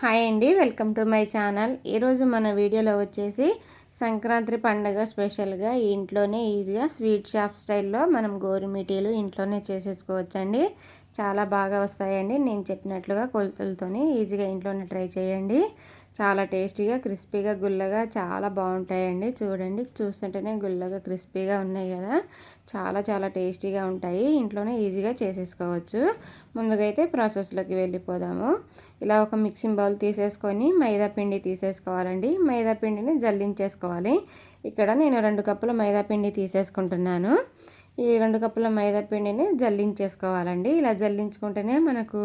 Hi అండి welcome to my channel. ఈరోజు మన వీడియోలో వచ్చేసి సంక్రాంతి పండుగ స్పెషల్గా ఇంట్లోనే ఈజీగా స్వీట్ షాప్ స్టైల్లో మనం గోరుమిటీలు ఇంట్లోనే చేసేసుకోవచ్చండి. చాలా బాగా వస్తాయండి. నేను చెప్పినట్లుగా కొలతలతోని ఈజీగా ఇంట్లోనే ట్రై చేయండి. చాలా టేస్టీగా క్రిస్పీగా గుల్లగా చాలా బాగుంటాయండి. చూడండి చూస్తుంటేనే గుల్లగా క్రిస్పీగా ఉన్నాయి కదా. చాలా చాలా టేస్టీగా ఉంటాయి. ఇంట్లోనే ఈజీగా చేసేసుకోవచ్చు. ముందుగా అయితే ప్రాసెస్లోకి వెళ్ళిపోదాము. ఇలా ఒక మిక్సింగ్ బౌల్ తీసేసుకొని మైదా పిండి తీసేసుకోవాలండి. మైదా పిండిని జల్లించేసుకోవాలి. ఇక్కడ నేను రెండు కప్పుల మైదా పిండి తీసేసుకుంటున్నాను. ఈ రెండు కప్పుల మైదా పిండిని జల్లించేసుకోవాలండి. ఇలా జల్లించుకుంటేనే మనకు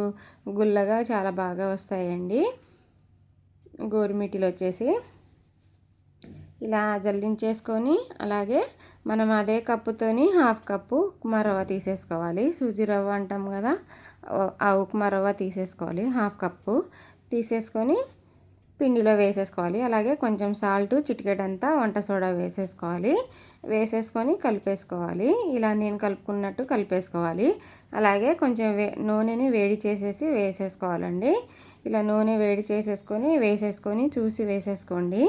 గుల్లగా చాలా బాగా వస్తాయండి. గోరుమిటీలు వచ్చేసి ఇలా జల్లించేసుకొని అలాగే మనం అదే కప్పుతోని హాఫ్ కప్పు ఉప్మా రవ్వ తీసేసుకోవాలి. సూజీ రవ్వ అంటాం కదా ఆ ఉప్మా రవ్వ తీసేసుకోవాలి. హాఫ్ కప్పు తీసేసుకొని పిండిలో వేసేసుకోవాలి. అలాగే కొంచెం సాల్ట్ చిటికెడంతా వంట సోడా వేసేసుకోవాలి. వేసేసుకొని కలిపేసుకోవాలి. ఇలా నేను కలుపుకున్నట్టు కలిపేసుకోవాలి. అలాగే కొంచెం వే నూనెని వేడి చేసేసి వేసేసుకోవాలండి. ఇలా నూనె వేడి చేసేసుకొని వేసేసుకొని చూసి వేసేసుకోండి.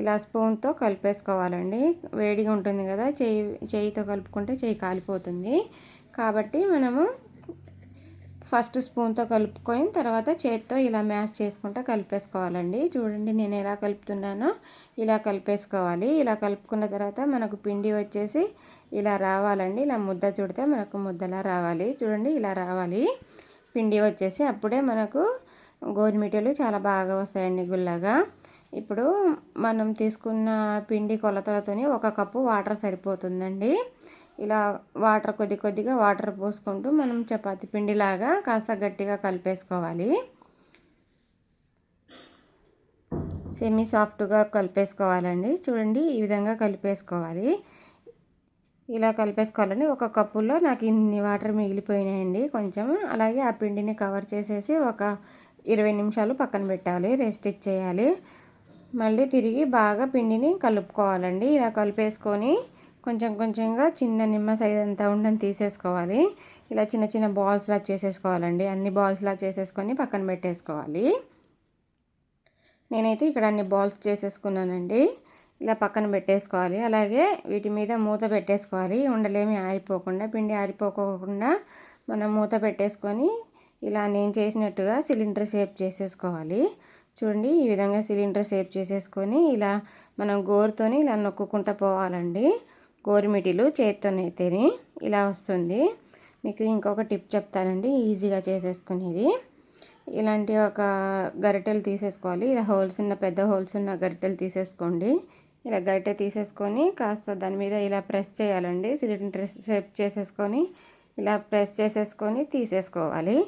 ఇలా స్పూన్తో కలిపేసుకోవాలండి. వేడిగా ఉంటుంది కదా చేయి చేయితో కలుపుకుంటే చేయి కాలిపోతుంది. కాబట్టి మనము ఫస్ట్ స్పూన్తో కలుపుకొని తర్వాత చేతితో ఇలా మ్యాష్ చేసుకుంటూ కలిపేసుకోవాలండి. చూడండి నేను ఎలా కలుపుతున్నానో ఇలా కలిపేసుకోవాలి. ఇలా కలుపుకున్న తర్వాత మనకు పిండి వచ్చేసి ఇలా రావాలండి. ఇలా ముద్ద చుడితే మనకు ముద్దలా రావాలి. చూడండి ఇలా రావాలి. పిండి వచ్చేసి అప్పుడే మనకు గోధుమిటలు చాలా బాగా వస్తాయండి గుల్లగా. ఇప్పుడు మనం తీసుకున్న పిండి కొలతలతోని ఒక కప్పు వాటర్ సరిపోతుందండి. ఇలా వాటర్ కొద్ది కొద్దిగా వాటర్ పోసుకుంటూ మనం చపాతి పిండిలాగా కాస్త గట్టిగా కలిపేసుకోవాలి. సెమీ సాఫ్ట్గా కలిపేసుకోవాలండి. చూడండి ఈ విధంగా కలిపేసుకోవాలి. ఇలా కలిపేసుకోవాలండి. ఒక కప్పులో నాకు ఇన్ని వాటర్ మిగిలిపోయినాయండి కొంచెం. అలాగే ఆ పిండిని కవర్ చేసేసి ఒక ఇరవై నిమిషాలు పక్కన పెట్టాలి. రెస్ట్ ఇచ్చేయాలి. మళ్ళీ తిరిగి బాగా పిండిని కలుపుకోవాలండి. ఇలా కలిపేసుకొని కొంచెం కొంచెంగా చిన్న నిమ్మ సైజ్ అంతా ఉండని తీసేసుకోవాలి. ఇలా చిన్న చిన్న బాల్స్లా చేసేసుకోవాలండి. అన్ని బాల్స్లా చేసేసుకొని పక్కన పెట్టేసుకోవాలి. నేనైతే ఇక్కడ అన్ని బాల్స్ చేసేసుకున్నానండి. ఇలా పక్కన పెట్టేసుకోవాలి. అలాగే వీటి మీద మూత పెట్టేసుకోవాలి. ఉండలేమి ఆరిపోకుండా పిండి ఆరిపోకుండా మనం మూత పెట్టేసుకొని ఇలా నేను చేసినట్టుగా సిలిండర్ షేప్ చేసేసుకోవాలి. చూడండి ఈ విధంగా సిలిండర్ షేప్ చేసేసుకొని ఇలా మనం గోరుతోని ఇలా నొక్కుకుంటూ పోవాలండి. గోరుమిటీలు చేత్తోనైతేనే ఇలా వస్తుంది. మీకు ఇంకొక టిప్ చెప్తానండి ఈజీగా చేసేసుకునేది. ఇలాంటి ఒక గరిటెలు తీసేసుకోవాలి. ఇలా హోల్స్ ఉన్న పెద్ద హోల్స్ ఉన్న గరిటెలు తీసేసుకోండి. ఇలా గరిటె తీసేసుకొని కాస్త దాని మీద ఇలా ప్రెస్ చేయాలండి. సిలిండర్ సెప్ చేసేసుకొని ఇలా ప్రెస్ చేసేసుకొని తీసేసుకోవాలి.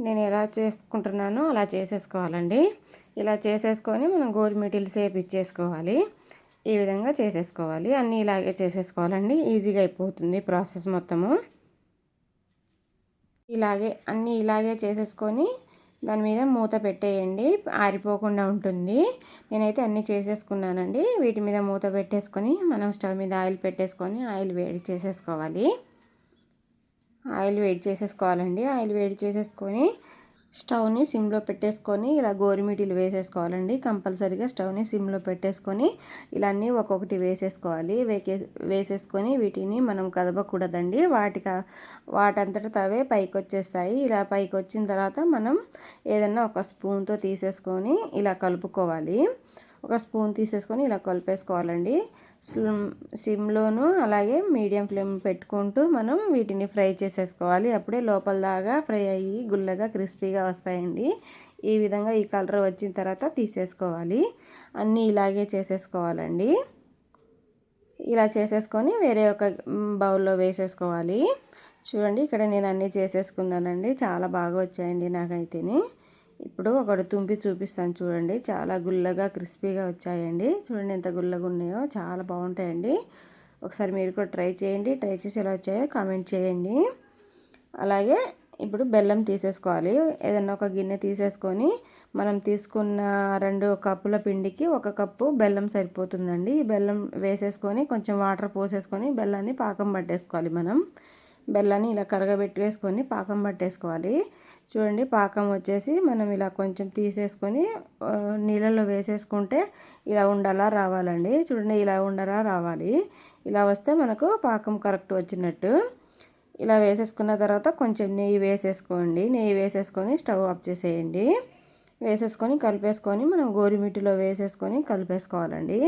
నేను ఎలా చేసుకుంటున్నానో అలా చేసేసుకోవాలండి. ఇలా చేసేసుకొని మనం గోరుమిటీలు సేప్ ఇచ్చేసుకోవాలి. ఈ విధంగా చేసేసుకోవాలి. అన్నీ ఇలాగే చేసేసుకోవాలండి. ఈజీగా అయిపోతుంది ప్రాసెస్ మొత్తము. ఇలాగే అన్నీ ఇలాగే చేసేసుకొని దాని మీద మూత పెట్టేయండి. ఆరిపోకుండా ఉంటుంది. నేనైతే అన్నీ చేసేసుకున్నానండి. వీటి మీద మూత పెట్టేసుకొని మనం స్టవ్ మీద ఆయిల్ పెట్టేసుకొని ఆయిల్ వేడి చేసేసుకోవాలి. ఆయిల్ వేడి చేసేసుకోవాలండి. ఆయిల్ వేడి చేసేసుకొని స్టవ్ని సిమ్లో పెట్టేసుకొని ఇలా గోరుమిటీలు వేసేసుకోవాలండి. కంపల్సరీగా స్టవ్ని సిమ్లో పెట్టేసుకొని ఇలా అన్నీ ఒక్కొక్కటి వేసేసుకోవాలి. వేకే వేసేసుకొని వీటిని మనం కదపకూడదండి. వాటికి వాటంతట తవే పైకి వచ్చేస్తాయి ఇలా పైకి వచ్చిన తర్వాత మనం ఏదన్నా ఒక స్పూన్తో తీసేసుకొని ఇలా కలుపుకోవాలి. ఒక స్పూన్ తీసేసుకొని ఇలా కలిపేసుకోవాలండి. సిమ్లోను అలాగే మీడియం ఫ్లేమ్ పెట్టుకుంటూ మనం వీటిని ఫ్రై చేసేసుకోవాలి. అప్పుడే లోపల దాకా ఫ్రై అయ్యి గుల్లగా క్రిస్పీగా వస్తాయండి. ఈ విధంగా ఈ కలర్ వచ్చిన తర్వాత తీసేసుకోవాలి. అన్నీ ఇలాగే చేసేసుకోవాలండి. ఇలా చేసేసుకొని వేరే ఒక బౌల్లో వేసేసుకోవాలి. చూడండి ఇక్కడ నేను అన్నీ చేసేసుకున్నానండి. చాలా బాగా వచ్చాయండి నాకైతేనే. ఇప్పుడు ఒకటి తుంపి చూపిస్తాను చూడండి. చాలా గుల్లగా క్రిస్పీగా వచ్చాయండి. చూడండి ఎంత గుల్లగా ఉన్నాయో. చాలా బాగుంటాయండి. ఒకసారి మీరు కూడా ట్రై చేయండి. ట్రై చేసి ఎలా వచ్చాయో కామెంట్ చేయండి. అలాగే ఇప్పుడు బెల్లం తీసేసుకోవాలి. ఏదన్నా ఒక గిన్నె తీసేసుకొని మనం తీసుకున్న రెండు కప్పుల పిండికి ఒక కప్పు బెల్లం సరిపోతుందండి. బెల్లం వేసేసుకొని కొంచెం వాటర్ పోసేసుకొని బెల్లాన్ని పాకం పట్టేసుకోవాలి మనం. బెల్లాన్ని ఇలా కరగబెట్టేసుకొని పాకం పట్టేసుకోవాలి. చూడండి పాకం వచ్చేసి మనం ఇలా కొంచెం తీసేసుకొని నీళ్ళలో వేసేసుకుంటే ఇలా ఉండలా రావాలండి. చూడండి ఇలా ఉండలా రావాలి. ఇలా వస్తే మనకు పాకం కరెక్ట్ వచ్చినట్టు. ఇలా వేసేసుకున్న తర్వాత కొంచెం నెయ్యి వేసేసుకోండి. నెయ్యి వేసేసుకొని స్టవ్ ఆఫ్ చేసేయండి. వేసేసుకొని కలిపేసుకొని మనం గోరుమిట్టిలో వేసేసుకొని కలిపేసుకోవాలండి.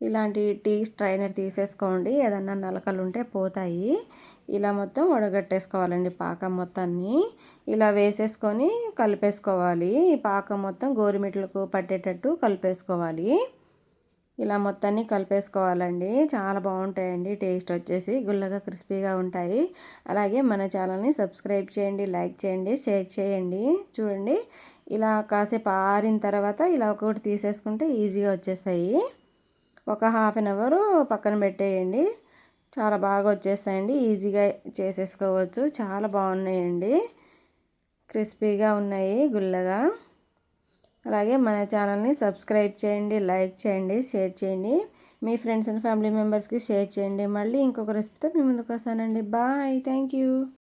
ఇలాంటి టీ స్ట్రైనర్ తీసేసుకోండి. ఏదన్నా నలకలు ఉంటే పోతాయి. ఇలా మొత్తం వడగట్టేసుకోవాలండి పాకం మొత్తాన్ని. ఇలా వేసేసుకొని కలిపేసుకోవాలి. ఈ పాకం మొత్తం గోరుమిట్లకు పట్టేటట్టు కలిపేసుకోవాలి. ఇలా మొత్తాన్ని కలిపేసుకోవాలండి. చాలా బాగుంటాయండి. టేస్ట్ వచ్చేసి గుల్లగా క్రిస్పీగా ఉంటాయి. అలాగే మన ఛానల్ని సబ్స్క్రైబ్ చేయండి లైక్ చేయండి షేర్ చేయండి. చూడండి. ఇలా కాసేపు ఆరిన తర్వాత ఇలా ఒకటి తీసేసుకుంటే ఈజీగా వచ్చేస్తాయి. ఒక హాఫ్ అన్ అవర్ పక్కన పెట్టేయండి. చాలా బాగా వచ్చేస్తాయండి. ఈజీగా చేసేసుకోవచ్చు. చాలా బాగున్నాయండి. క్రిస్పీగా ఉన్నాయి గుల్లగా. అలాగే మన ఛానల్ని సబ్స్క్రైబ్ చేయండి లైక్ చేయండి షేర్ చేయండి. మీ ఫ్రెండ్స్ అండ్ ఫ్యామిలీ మెంబర్స్కి షేర్ చేయండి. మళ్ళీ ఇంకొక రెసిపీతో మీ ముందుకు వస్తానండి. బాయ్. Thank you